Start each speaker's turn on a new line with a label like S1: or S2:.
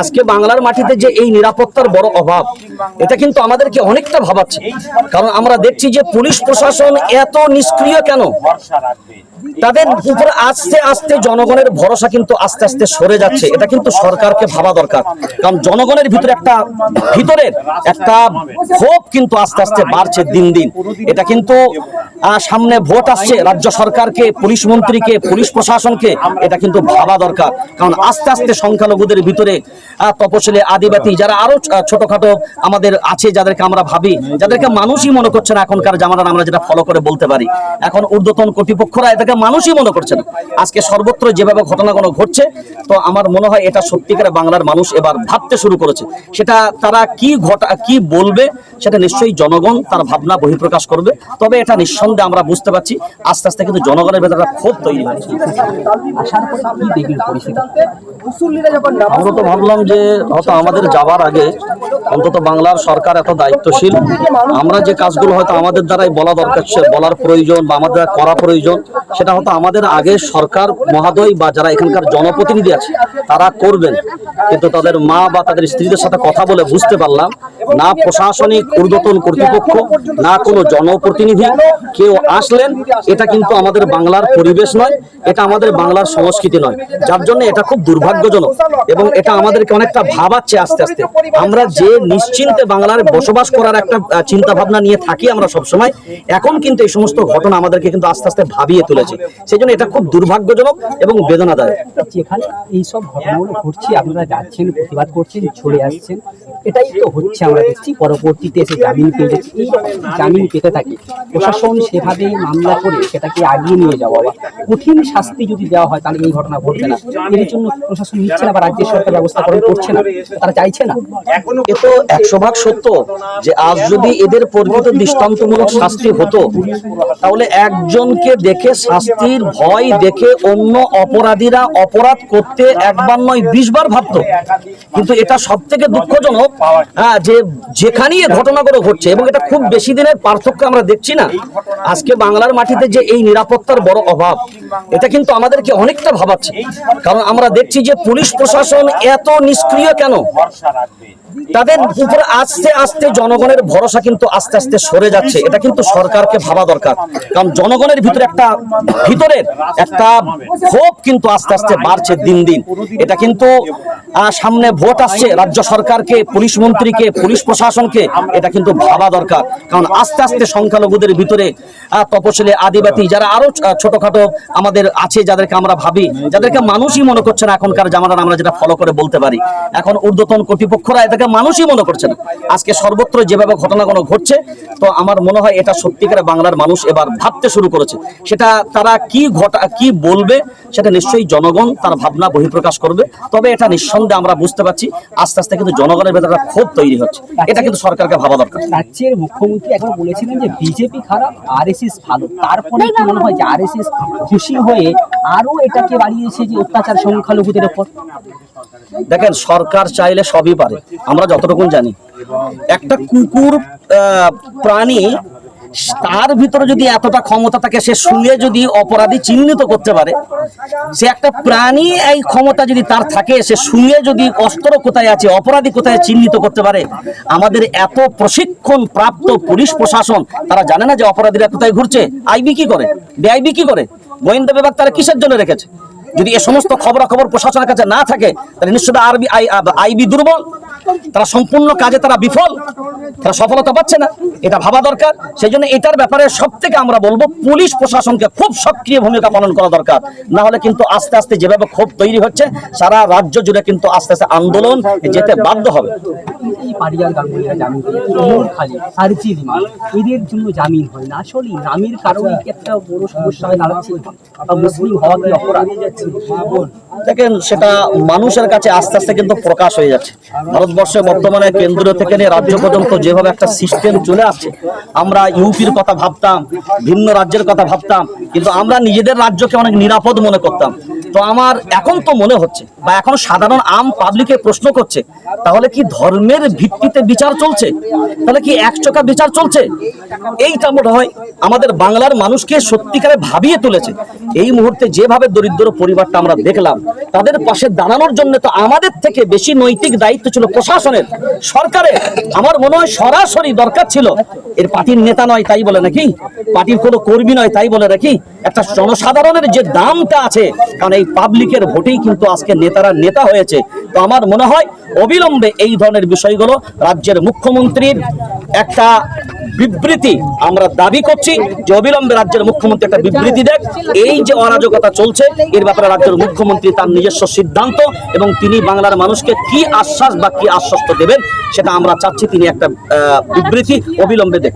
S1: আজকে বাংলার মাটিতে যে এই নিরাপত্তার বড় অভাব, এটা কিন্তু আমাদেরকে অনেকটা ভাবাচ্ছে। কারণ আমরা দেখছি যে পুলিশ প্রশাসন এত নিষ্ক্রিয় কেন? তাদের উপরে আস্তে আস্তে জনগণের ভরসা কিন্তু আস্তে আস্তে সরে যাচ্ছে। এটা কিন্তু সরকারকে ভাবা দরকার। কারণ জনগণের ভিতরে একটা ভিতরের একটা ক্ষোভ কিন্তু আস্তে আস্তে বাড়ছে দিন দিন। এটা কিন্তু সামনে ভোট আসছে রাজ্য সরকারকে, পুলিশ মন্ত্রীকে, পুলিশ প্রশাসনকে, এটা কিন্তু ভাবা দরকার। কারণ আস্তে আস্তে সংখ্যালঘুদের ভিতরে আহ, তপশিলি আদিবাসী যারা আরও ছোটখাটো আমাদের আছে যাদেরকে আমরা ভাবি যাদেরকে মানুষই মনে করছে না এখনকার জামানা আমরা যেটা ফলো করে বলতে পারি। এখন ঊর্ধ্বতন কর্তৃপক্ষরা এটাকে মানুষই মনে করছে না। আজকে সর্বত্র যেভাবে ঘটনাগুলো ঘটছে তো আমার মনে হয় এটা সত্যিকারে বাংলার মানুষ এবার ভাবতে শুরু করেছে। সেটা তারা কি ঘটা কি বলবে সেটা নিশ্চয়ই জনগণ তার ভাবনা বহিঃপ্রকাশ করবে। তবে এটা নিঃসন্দেহে আমরা বুঝতে পারছি আস্তে আস্তে কিন্তু জনগণের ভেতরে একটা ক্ষোভ তৈরি হচ্ছে।
S2: আসার পরে কি দেখবেন পরিস্থিতি?
S1: আমরা তো ভাবলাম যে, হয়তো আমাদের যাবার আগে অন্তত বাংলার সরকার এত দায়িত্বশীল। আমরা যে কাজগুলো হয়তো আমাদের দ্বারাই বলা দরকার বলার প্রয়োজন বা আমাদের করা প্রয়োজন, সেটা হয়তো আমাদের আগে সরকার, মহাদয় বা যারা এখানকার জনপ্রতিনিধি আছে, তারা করবেন। কিন্তু তাদের মা বা তাদের স্ত্রীদের সাথে কথা বলে বুঝতে পারলাম, না প্রশাসনিক ঊর্ধ্বতন কর্তৃপক্ষ, না কোনো জনপ্রতিনিধি। কেউ আসলেন, এটা কিন্তু আমাদের বাংলার পরিবেশ নয়। এটা আমাদের বাংলার সংস্কৃতি নয়। যার জন্য এটা খুব দুর্ভাগ্যজনক এবং এটা আমাদেরকে অনেকটা ভাবাচ্ছে আস্তে আস্তে। আমরা যে নিশ্চিন্তে বাংলার বসবাস করার একটা চিন্তা ভাবনা নিয়ে থাকি আমরা সব সময় এখন কিন্তু এই সমস্ত ঘটনা আমাদেরকে কিন্তু আস্তে আস্তে ভাবিয়ে তুলেছে। সেই জন্য এটা খুব দুর্ভাগ্যজনক এবং বেদনাদায়ক।
S2: যেখানে এইসব ঘটনাগুলো ঘটছে, আপনারা যাচ্ছেন, প্রতিবাদ করছেন চলে আসছেন, এটাই তো হচ্ছে আমরা দেখছি। পরবর্তীতে এসে জামিন পেয়ে যাচ্ছে। জামিন পেতে থাকি। প্রশাসন সেভাবেই মামলা করে সেটাকে আগিয়ে নিয়ে যাওয়া কঠিন শাস্তি যদি দেওয়া হয়, তাহলে এই ঘটনা ঘটবে না। এর জন্য প্রশাসন নিচ্ছে না বা রাজ্যের সরকার ব্যবস্থা গ্রহণ করছে না। তারা চাইছে না।
S1: এ তো একশো ভাগ সত্য যে আজ যদি এদের পরিচিত দৃষ্টান্তমূলক শাস্তি হতো, তাহলে একজনকে দেখে শাস্তির ভয় দেখে অন্য অপরাধীরা অপরাধ করতে একবার নয়, বিশ বার ভাবতো। কিন্তু এটা সব থেকে দুঃখজনক হ্যাঁ যে যেখানেই ঘটনাগুলো ঘটছে, এবং এটা খুব বেশি দিনের পার্থক্য আমরা দেখছি না। আজকে বাংলার মাটিতে যে এই নিরাপত্তার বড় অভাব, এটা কিন্তু আমাদেরকে অনেকটা ভাবাচ্ছে। কারণ আমরা দেখছি যে পুলিশ প্রশাসন এত নিষ্ক্রিয় কেন? তাদের উপরে আস্তে আস্তে জনগণের ভরসা কিন্তু আস্তে আস্তে সরে যাচ্ছে। এটা কিন্তু সরকারকে ভাবা দরকার। কারণ জনগণের ভিতরে একটা ভিতরের একটা ক্ষোভ কিন্তু আস্তে আস্তে বাড়ছে দিন দিন। এটা কিন্তু সামনে ভোট আসছে। রাজ্য সরকারকে, পুলিশ মন্ত্রীকে, পুলিশ প্রশাসনকে এটা কিন্তু ভাবা দরকার। কারণ আস্তে আস্তে সংখ্যালঘুদের ভিতরে তপশিলি আদিবাসী যারা আরও ছোটখাটো আমাদের আছে যাদেরকে আমরা ভাবি যাদেরকে মানুষই মনে করছে না এখনকার জামানার আমরা যেটা ফলো করে বলতে পারি। এখন ঊর্ধ্বতন কর্তৃপক্ষরা এটাকে মানুষই মনে করছে না। আজকে সর্বত্র যেভাবে ঘটনাগুলো ঘটছে তো আমার মনে হয় এটা সত্যিকারে বাংলার মানুষ এবার ভাবতে শুরু করেছে। সেটা তারা কি ঘটা কি বলবে সেটা নিশ্চয়ই জনগণ তার ভাবনা বহিঃপ্রকাশ করবে। তবে এটা নিঃসন্দেহে আমরা বুঝতে পারছি আস্তে আস্তে কিন্তু জনগণের ভেতরে একটা ক্ষোভ তৈরি হচ্ছে। এটা কিন্তু সরকারকে ভাবা দরকার।
S2: রাজ্যের মুখ্যমন্ত্রী এখন বলেছিলেন যে বিজেপি খারাপ আরএসএস ভালো। তারপরে কি মনে হয় যে আরএসএস খুশি হয়ে আরও এটাকে বাড়িয়েছে যে অত্যাচার সংখ্যালঘুদের উপর
S1: দেখেন, সরকার চাইলে সবই পারে, আমরা যতটুকু জানি। একটা কুকুর প্রাণী, তার ভিতরে যদি এতটা ক্ষমতা থাকে, সে শুয়ে যদি অপরাধী চিহ্নিত করতে পারে, সে একটা প্রাণী এই ক্ষমতা যদি তার থাকে, সে শুয়ে যদি অস্ত্র কোথায় আছে, অপরাধী কোথায় চিহ্নিত করতে পারে, আমাদের এত প্রশিক্ষণ প্রাপ্ত পুলিশ প্রশাসন, তারা জানে না যে অপরাধীরা কোথায় ঘুরছে। আইবি কি করে? বেআইবি কি করে? গোয়েন্দা বিভাগ তারা কিসের জন্য রেখেছে? যদি এ সমস্ত খবরাখবর প্রশাসনের কাছে না থাকে, তাহলে নিশ্চয়ই আরবি আইবি দুর্বল, তারা সম্পূর্ণ কাজে তারা বিফল। তারা সফলতা পাচ্ছে না এটা ভাবা দরকার। সেই জন্য এটার ব্যাপারে সব থেকে আমরা বলব পুলিশ প্রশাসনকে খুব সক্রিয় ভূমিকা পালন করা দরকার। না হলে কিন্তু আস্তে আস্তে যেভাবে ক্ষোভ তৈরি হচ্ছে সারা রাজ্য জুড়ে কিন্তু আস্তে আস্তে আন্দোলন যেতে বাধ্য হবে।
S2: এই পারিয়াল গাঙ্গুলিরা জামিন পেয়েছে ওমর খালি আরজি রিমা এদের জন্য জামিন হয় না। আসলে নামের কারণে একটা বড় সমস্যা হয়ে দাঁড়াচ্ছে মুসলিম হওয়া কি অপরাধ?
S1: দেখেন, সেটা মানুষের কাছে আস্তে আস্তে কিন্তু প্রকাশ হয়ে যাচ্ছে। ভারতবর্ষে বর্তমানে কেন্দ্র থেকে নিয়ে রাজ্য পর্যন্ত যেভাবে একটা সিস্টেম চলে আসছে, আমরা ইউপির কথা ভাবতাম, ভিন্ন রাজ্যের কথা ভাবতাম, কিন্তু আমরা নিজেদের রাজ্যকে অনেক নিরাপদ মনে করতাম। তো আমার এখন তো মনে হচ্ছে বা এখন সাধারণ আম পাবলিকে প্রশ্ন করছে, তাহলে কি ধর্মের ভিত্তিতে বিচার চলছে? তাহলে কি একচকা বিচার চলছে? এইটা মনে হয় আমাদের বাংলার মানুষকে সত্যিকারে ভাবিয়ে তুলেছে। এই মুহূর্তে যেভাবে দরিদ্র পরিবারটা আমরা দেখলাম, তাদের পাশে দাঁড়ানোর জন্য তো আমাদের থেকে বেশি নৈতিক দায়িত্ব ছিল প্রশাসনের। সরকারের আমার মনে হয় সরাসরি দরকার ছিল। এর পার্টির নেতা নয় তাই বলে নাকি? পার্টির কোনো কর্মী নয় তাই বলে নাকি? একটা জনসাধারণের যে দামটা আছে, কারণ এই পাবলিকের ভোটেই কিন্তু আজকে নেতারা নেতা হয়েছে। তো আমার মনে হয় অবিলম্বে এই ধরনের বিষয়গুলো রাজ্যের মুখ্যমন্ত্রীর একটা বিবৃতি আমরা দাবি করছি যে অবিলম্বে রাজ্যের মুখ্যমন্ত্রী একটা বিবৃতি দেখ। এই যে অরাজকতা চলছে, এর ব্যাপারে রাজ্যের মুখ্যমন্ত্রী তার নিজস্ব সিদ্ধান্ত এবং তিনি বাংলার মানুষকে কি আশ্বাস বা কি আশ্বস্ত দেবেন, সেটা আমরা চাচ্ছি তিনি একটা বিবৃতি অবিলম্বে দেখ।